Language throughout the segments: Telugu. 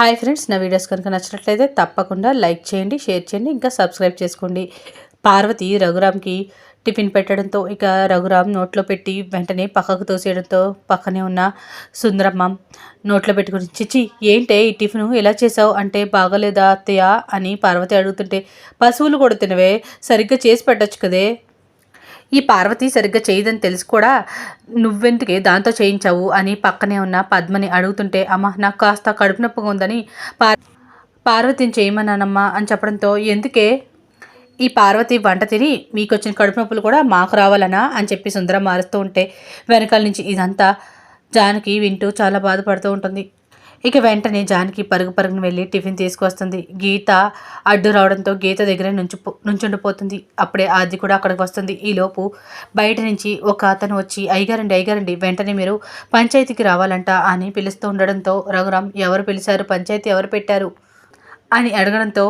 హాయ్ ఫ్రెండ్స్ నా వీడియోస్ కనుక నచ్చినట్లయితే తప్పకుండా లైక్ చేయండి షేర్ చేయండి ఇంకా సబ్స్క్రైబ్ చేసుకోండి. పార్వతి రఘురామ్కి టిఫిన్ పెట్టడంతో ఇక రఘురామ్ నోట్లో పెట్టి వెంటనే పక్కకు తోసేయడంతో పక్కనే ఉన్న సుందరమ్మ నోట్లో పెట్టుకుని చిచి ఏంటే ఈ టిఫిన్? ఎలా చేసావు? అంటే బాగలేదా అత్తయ్య? అని పార్వతి అడుగుతుంటే పశువులు కూడా తినవే సరిగ్గా చేసి పెట్టచ్చు కదే ఈ పార్వతి సరిగ్గా చేయదని తెలిసి కూడా నువ్వెందుకే దాంతో చేయించావు అని పక్కనే ఉన్న పద్మని అడుగుతుంటే అమ్మ నాకు కాస్త కడుపు నొప్పిగా ఉందని పార్ పార్వతిని చేయమన్నానమ్మా అని చెప్పడంతో ఎందుకే? ఈ పార్వతి వంట తిని మీకు వచ్చిన కడుపు నొప్పులు కూడా మాకు రావాలనా అని చెప్పి సుందరం మారుస్తూ ఉంటే వెనకాల నుంచి ఇదంతా జానకి వింటూ చాలా బాధపడుతూ ఉంటుంది. ఇక వెంటనే జానకి పరుగు పరుగును వెళ్ళి టిఫిన్ తీసుకొస్తుంది గీత అడ్డు రావడంతో గీత దగ్గర నుంచి నుంచుండిపోతుంది. అప్పుడే ఆది కూడా అక్కడికి వస్తుంది. ఈలోపు బయట నుంచి ఒక అతను వచ్చి అయ్యగారండి అయ్యగారండి వెంటనే మీరు పంచాయతీకి రావాలంట అని పిలుస్తూ ఉండడంతో రఘురాం ఎవరు పిలిచారు? పంచాయతీ ఎవరు పెట్టారు? అని అడగడంతో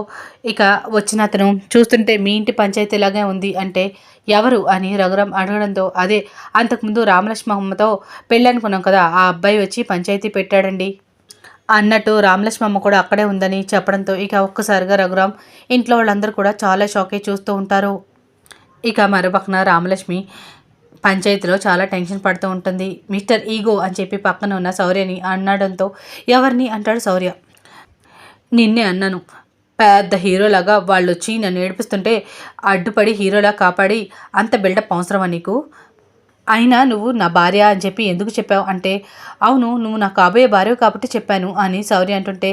ఇక వచ్చిన అతను చూస్తుంటే మీ ఇంటి పంచాయతీలాగే ఉంది అంటే ఎవరు? అని రఘురాం అడగడంతో అదే అంతకుముందు రామలక్ష్మమ్మతో పెళ్ళి అనుకున్నాం కదా ఆ అబ్బాయి వచ్చి పంచాయతీ పెట్టాడండి. అన్నట్టు రామలక్ష్మమ్మ కూడా అక్కడే ఉందని చెప్పడంతో ఇక ఒక్కసారిగా రఘురామ్ ఇంట్లో వాళ్ళందరూ కూడా చాలా షాకే చూస్తూ ఉంటారు. ఇక మరోపక్కన రామలక్ష్మి పంచాయతీలో చాలా టెన్షన్ పడుతూ ఉంటుంది. మిస్టర్ ఈగో అని చెప్పి పక్కన ఉన్న శౌర్యని అన్నాడంతో ఎవరిని అంటాడు శౌర్య? నిన్నే అన్నాను. పెద్ద హీరోలాగా వాళ్ళు వచ్చి నన్ను ఏడిపిస్తుంటే అడ్డుపడి హీరోలా కాపాడి అంత బిల్డప్ అవసరమా నీకు? అయినా నువ్వు నా భార్య అని చెప్పి ఎందుకు చెప్పావు? అంటే అవును నువ్వు నా కాబోయే భార్య కాబట్టి చెప్పాను అని సౌరి అంటుంటే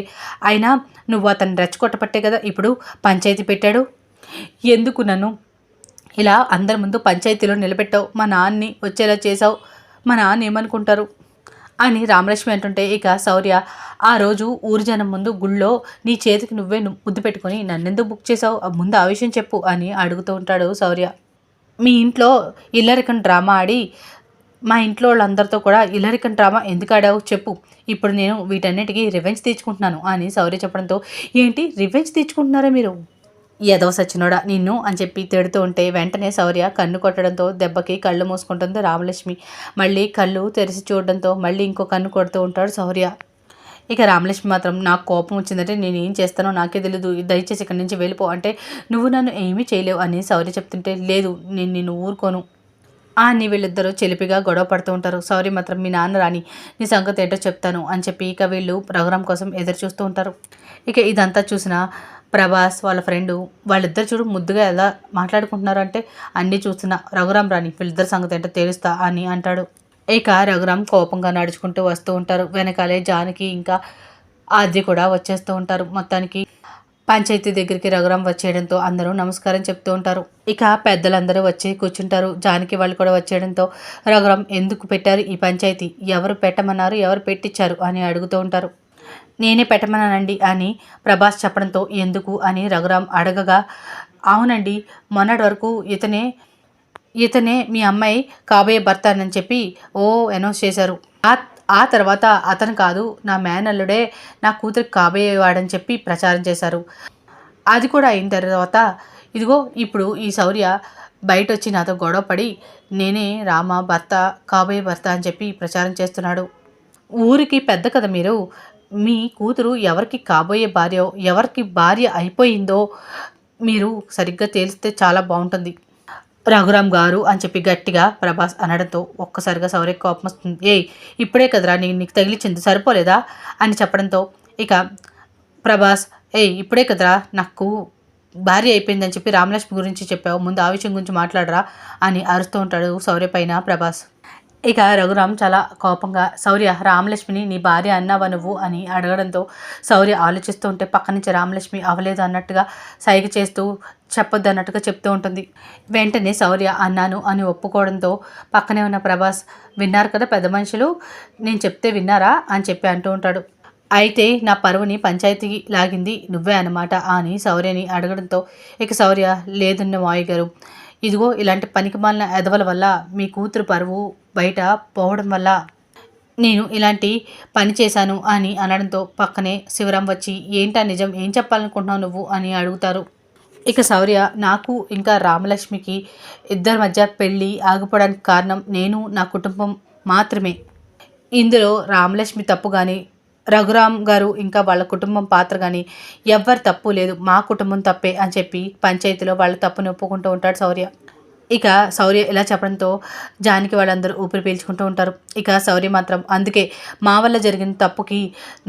అయినా నువ్వు అతన్ని రెచ్చగొట్టపట్టే కదా ఇప్పుడు పంచాయతీ పెట్టాడు? ఎందుకు నన్ను ఇలా అందరి ముందు పంచాయతీలో నిలబెట్టావు? మా నాన్నని వచ్చేలా చేసావు మా నాన్న ఏమనుకుంటారు? అని రామలక్ష్మి అంటుంటే ఇక శౌర్య ఆ రోజు ఊరు జనం ముందు గుళ్ళో నీ చేతికి నువ్వే ముద్దు పెట్టుకొని నన్నెందుకు బుక్ చేసావు ముందు ఆ విషయం చెప్పు అని అడుగుతూ ఉంటాడు శౌర్య. మీ ఇంట్లో ఇల్లరికన్ డ్రామా ఆడి మా ఇంట్లో వాళ్ళందరితో కూడా ఇల్లరికన్ డ్రామా ఎందుకు ఆడావు చెప్పు. ఇప్పుడు నేను వీటన్నిటికీ రివెంజ్ తీర్చుకుంటున్నాను అని సౌర్య చెప్పడంతో ఏంటి రివెంజ్ తీర్చుకుంటున్నారా మీరు? ఎదవ సచ్చినోడా నిన్ను అని చెప్పి తిడుతూ ఉంటే వెంటనే శౌర్య కన్ను కొట్టడంతో దెబ్బకి కళ్ళు మూసుకుంటుంది రామలక్ష్మి. మళ్ళీ కళ్ళు తెరిచి చూడడంతో మళ్ళీ ఇంకో కన్ను కొడుతూ ఉంటాడు శౌర్య. ఇక రామలక్ష్మి మాత్రం నాకు కోపం వచ్చిందంటే నేను ఏం చేస్తానో నాకే తెలియదు దయచేసి ఇక్కడి నుంచి వెళ్ళిపో. అంటే నువ్వు నన్ను ఏమీ చేయలేవు అని సౌర్య చెప్తుంటే లేదు నేను నిన్ను ఊరుకోను. అని వీళ్ళిద్దరూ చెలిపిగా గొడవ పడుతూ ఉంటారు. సారీ మాత్రం మీ నాన్న రాని నీ సంగతి ఏంటో చెప్తాను అని చెప్పి ఇక వీళ్ళు ప్రోగ్రాం కోసం ఎదురు చూస్తూ ఉంటారు. ఇక ఇదంతా చూసిన ప్రభాస్ వాళ్ళ ఫ్రెండు వాళ్ళిద్దరు చూడు ముద్దుగా ఎలా మాట్లాడుకుంటున్నారు అంటే అన్నీ చూస్తున్నా రఘురాం రాణి వీళ్ళిద్దరి సంగతి ఏంటో తేలుస్తా అని అంటాడు. ఇక రఘురామ్ కోపంగా నడుచుకుంటూ వస్తూ ఉంటారు. వెనకాలే జానకి ఇంకా ఆద్య కూడా వచ్చేస్తూ ఉంటారు. మొత్తానికి పంచాయతీ దగ్గరికి రఘురామ్ వచ్చేయడంతో అందరూ నమస్కారం చెప్తూ ఉంటారు. ఇక పెద్దలందరూ వచ్చి కూర్చుంటారు. జానకి వాళ్ళు కూడా వచ్చేయడంతో రఘురామ్ ఎందుకు పెట్టారు ఈ పంచాయతీ? ఎవరు పెట్టమన్నారు? ఎవరు పెట్టించారు అని అడుగుతూ ఉంటారు. నేనే పెట్టమన్నానండి అని ప్రభాస్ చెప్పడంతో ఎందుకు అని రఘురామ్ అడగగా అవునండి మొన్నటి వరకు ఇతనే ఇతనే మీ అమ్మాయి కాబోయే భర్త అని చెప్పి ఓ అనౌన్స్ చేశారు. ఆ ఆ తర్వాత అతను కాదు నా మేనల్లుడే నా కూతురికి కాబోయేవాడని చెప్పి ప్రచారం చేశారు. అది కూడా అయిన తర్వాత ఇదిగో ఇప్పుడు ఈ శౌర్య బయట వచ్చి నాతో గొడవపడి నేనే రామ భర్త కాబోయే భర్త అని చెప్పి ప్రచారం చేస్తున్నాడు. ఊరికి పెద్ద కదా మీరు. మీ కూతురు ఎవరికి కాబోయే భార్య ఎవరికి భార్య అయిపోయిందో మీరు సరిగ్గా తేలిస్తే చాలా బాగుంటుంది. రఘురామ్ గారు అని చెప్పి గట్టిగా ప్రభాస్ అనడంతో ఒక్కసారిగా సౌర్య కోపం వస్తుంది. ఏయ్ ఇప్పుడే కదరా నీ నీకు తగిలిచ్చింది సరిపోలేదా? అని చెప్పడంతో ఇక ప్రభాస్ ఏయ్ ఇప్పుడే కదరా నాకు భార్య అయిపోయిందని చెప్పి రామలక్ష్మి గురించి చెప్పావు ముందు ఆ విషయం గురించి మాట్లాడరా అని అరుస్తూ ఉంటాడు సౌర్య పైన ప్రభాస్. ఇక రఘురామ్ చాలా కోపంగా శౌర్య రామలక్ష్మిని నీ భార్య అన్నావా నువ్వు? అని అడగడంతో శౌర్య ఆలోచిస్తూ ఉంటే పక్క నుంచి రామలక్ష్మి అవలేదు అన్నట్టుగా సైగ చేస్తూ చెప్పొద్దు అన్నట్టుగా చెప్తూ ఉంటుంది. వెంటనే శౌర్య అన్నాను అని ఒప్పుకోవడంతో పక్కనే ఉన్న ప్రభాస్ విన్నారు కదా పెద్ద మనుషులు? నేను చెప్తే విన్నారా? అని చెప్పి అంటూ ఉంటాడు. అయితే నా పరువుని పంచాయతీకి లాగింది నువ్వే అనమాట అని శౌర్యని అడగడంతో ఇక శౌర్య లేదన్న మాయ గారు. ఇదిగో ఇలాంటి పనికిమాలిన ఎదవల వల్ల మీ కూతురు పరువు బయట పోవడం వల్ల నేను ఇలాంటి పని చేశాను అని అనడంతో పక్కనే శివరాం వచ్చి ఏంటా నిజం? ఏం చెప్పాలనుకుంటున్నావు నువ్వు? అని అడుగుతారు. ఇక శౌర్య నాకు ఇంకా రామలక్ష్మికి ఇద్దరి మధ్య పెళ్ళి ఆగిపోవడానికి కారణం నేను నా కుటుంబం మాత్రమే. ఇందులో రామలక్ష్మి తప్పు కానీ రఘురామ్ గారు ఇంకా వాళ్ళ కుటుంబం పాత్ర కానీ ఎవ్వరు తప్పు లేదు మా కుటుంబం తప్పే అని చెప్పి పంచాయతీలో వాళ్ళ తప్పుని ఒప్పుకుంటూ ఉంటాడు శౌర్య. ఇక శౌర్య ఇలా చెప్పడంతో జానికి వాళ్ళందరూ ఊపిరి పీల్చుకుంటూ ఉంటారు. ఇక శౌర్య మాత్రం అందుకే మా వల్ల జరిగిన తప్పుకి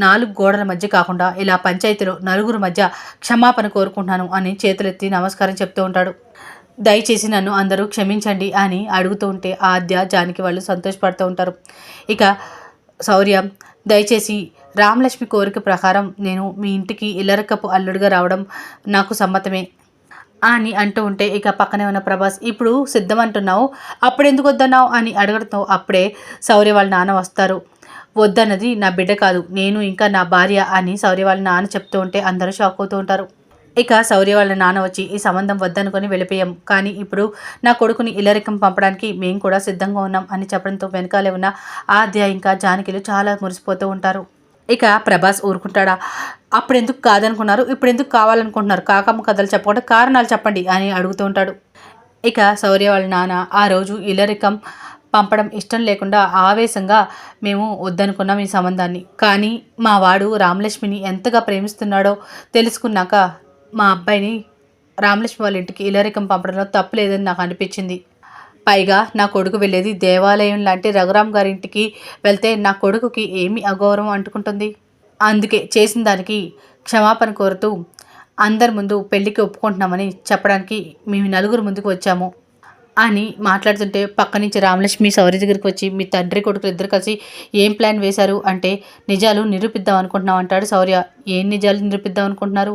నాలుగు గోడల మధ్య కాకుండా ఇలా పంచాయతీలో నలుగురు మధ్య క్షమాపణ కోరుకుంటున్నాను అని చేతులెత్తి నమస్కారం చెప్తూ ఉంటాడు. దయచేసి నన్ను అందరూ క్షమించండి అని అడుగుతూ ఉంటే ఆద్య జానికి వాళ్ళు సంతోషపడుతూ ఉంటారు. ఇక శౌర్య దయచేసి రామలక్ష్మి కోరిక ప్రకారం నేను మీ ఇంటికి ఇల్లరకపు అల్లుడిగా రావడం నాకు సమ్మతమే. అని అంటూ ఉంటే ఇక పక్కనే ఉన్న ప్రభాస్ ఇప్పుడు సిద్ధం అంటున్నావు అప్పుడు ఎందుకు వద్దన్నావు? అని అడగడంతో అప్పుడే శౌర్య వాళ్ళ నాన్న వస్తారు. వద్దన్నది నా బిడ్డ కాదు నేను ఇంకా నా భార్య అని శౌర్య వాళ్ళ నాన్న చెప్తూ ఉంటే అందరూ షాక్ అవుతూ ఉంటారు. ఇక శౌర్య వాళ్ళ నాన్న వచ్చి ఈ సంబంధం వద్దనుకొని వెళ్ళిపోయాం కానీ ఇప్పుడు నా కొడుకుని ఇల్లరికం పంపడానికి మేము కూడా సిద్ధంగా ఉన్నాం అని చెప్పడంతో వెనకాలే ఉన్న ఆద్య ఇంకా జానకిలు చాలా మురిసిపోతూ ఉంటారు. ఇక ప్రభాస్ ఊరుకుంటాడా? అప్పుడు ఎందుకు కాదనుకున్నారు? ఇప్పుడు ఎందుకు కావాలనుకుంటున్నారు? కాకమ్మ కథలు చెప్పకుండా కారణాలు చెప్పండి అని అడుగుతూ ఉంటాడు. ఇక శౌర్య వాళ్ళ నాన్న ఆ రోజు ఇలరికం పంపడం ఇష్టం లేకుండా ఆవేశంగా మేము వద్దనుకున్నాం ఈ సంబంధాన్ని. కానీ మా వాడు రామలక్ష్మిని ఎంతగా ప్రేమిస్తున్నాడో తెలుసుకున్నాక మా అబ్బాయిని రామలక్ష్మి వాళ్ళ ఇంటికి ఇలరికం పంపడంలో తప్పు లేదని నాకు అనిపించింది. పైగా నా కొడుకు వెళ్ళేది దేవాలయం లాంటి రఘురామ్ గారి ఇంటికి వెళ్తే నా కొడుకుకి ఏమి అగౌరవం అంటుకుంటుంది? అందుకే చేసిన దానికి క్షమాపణ కోరుతూ అందరి ముందు పెళ్ళికి ఒప్పుకుంటున్నామని చెప్పడానికి మేము నలుగురు ముందుకు వచ్చాము. అని మాట్లాడుతుంటే పక్క నుంచి రామలక్ష్మి సౌరి దగ్గరికి వచ్చి మీ తండ్రి కొడుకులు ఇద్దరు కలిసి ఏం ప్లాన్ వేశారు? అంటే నిజాలు నిరూపిద్దాం అనుకుంటున్నాం అంటాడు సౌర్య. ఏం నిజాలు నిరూపిద్దాం అనుకుంటున్నారు?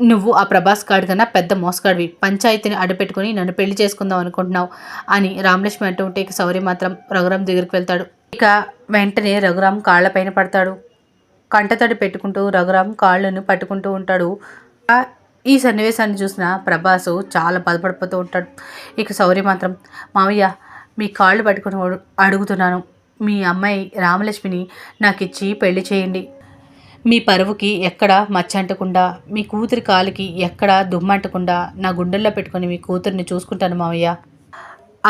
నువ్వు ఆ ప్రభాస్ గాడి కన్నా పెద్ద మోసగాడివి. పంచాయతీని అడపెట్టుకుని నన్ను పెళ్ళి చేసుకుందాం అనుకుంటున్నావు అని రామలక్ష్మి అంటూ ఉంటే ఇక సౌరి మాత్రం రఘురామ్ దగ్గరికి వెళ్తాడు. ఇక వెంటనే రఘురామ్ కాళ్ళపైన పడతాడు. కంటతడి పెట్టుకుంటూ రఘురామ్ కాళ్ళను పట్టుకుంటూ ఉంటాడు. ఈ సన్నివేశాన్ని చూసిన ప్రభాస్ చాలా బాధపడిపోతూ ఉంటాడు. ఇక సౌరి మాత్రం మావయ్య మీ కాళ్ళు పట్టుకుని అడుగుతున్నాను. మీ అమ్మాయి రామలక్ష్మిని నాకు ఇచ్చి పెళ్ళి చేయండి. మీ పరువుకి ఎక్కడ మచ్చంటకుండా మీ కూతురి కాలుకి ఎక్కడ దుమ్మంటకుండా నా గుండెల్లో పెట్టుకొని మీ కూతురిని చూసుకుంటాను మావయ్య.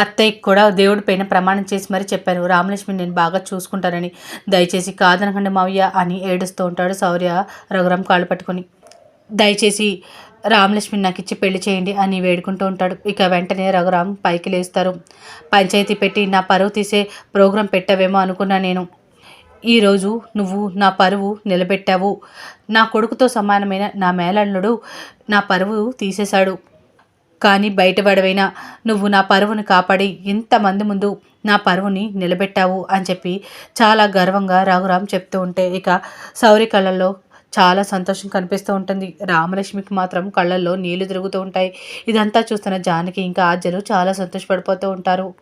అత్తయ్యకి కూడా దేవుడి పైన ప్రమాణం చేసి మరీ చెప్పాను రామలక్ష్మి నేను బాగా చూసుకుంటానని. దయచేసి కాదనకండి మావయ్య అని ఏడుస్తూ ఉంటాడు శౌర్య రఘురాం కాళ్ళు పట్టుకొని. దయచేసి రామలక్ష్మిని నాకు ఇచ్చి పెళ్ళి చేయండి అని వేడుకుంటూ ఉంటాడు. ఇక వెంటనే రఘురాం పైకి లేస్తారు. పంచాయతీ పెట్టి నా పరువు తీసే ప్రోగ్రాం పెట్టవేమో అనుకున్నా నేను. ఈరోజు నువ్వు నా పరువు నిలబెట్టావు. నా కొడుకుతో సమానమైన నా మేలల్లుడు నా పరువు తీసేశాడు. కానీ బయటపడవైనా నువ్వు నా పరువును కాపాడి ఇంతమంది ముందు నా పరువుని నిలబెట్టావు అని చెప్పి చాలా గర్వంగా రఘురామ్ చెప్తూ ఉంటే ఇక సౌరి కళ్ళల్లో చాలా సంతోషం కనిపిస్తూ ఉంటుంది. రామలక్ష్మికి మాత్రం కళ్ళల్లో నీళ్ళు తిరుగుతూ ఉంటాయి. ఇదంతా చూస్తున్న జానకి ఇంకా ఆద్యలు చాలా సంతోషపడిపోతూ ఉంటారు.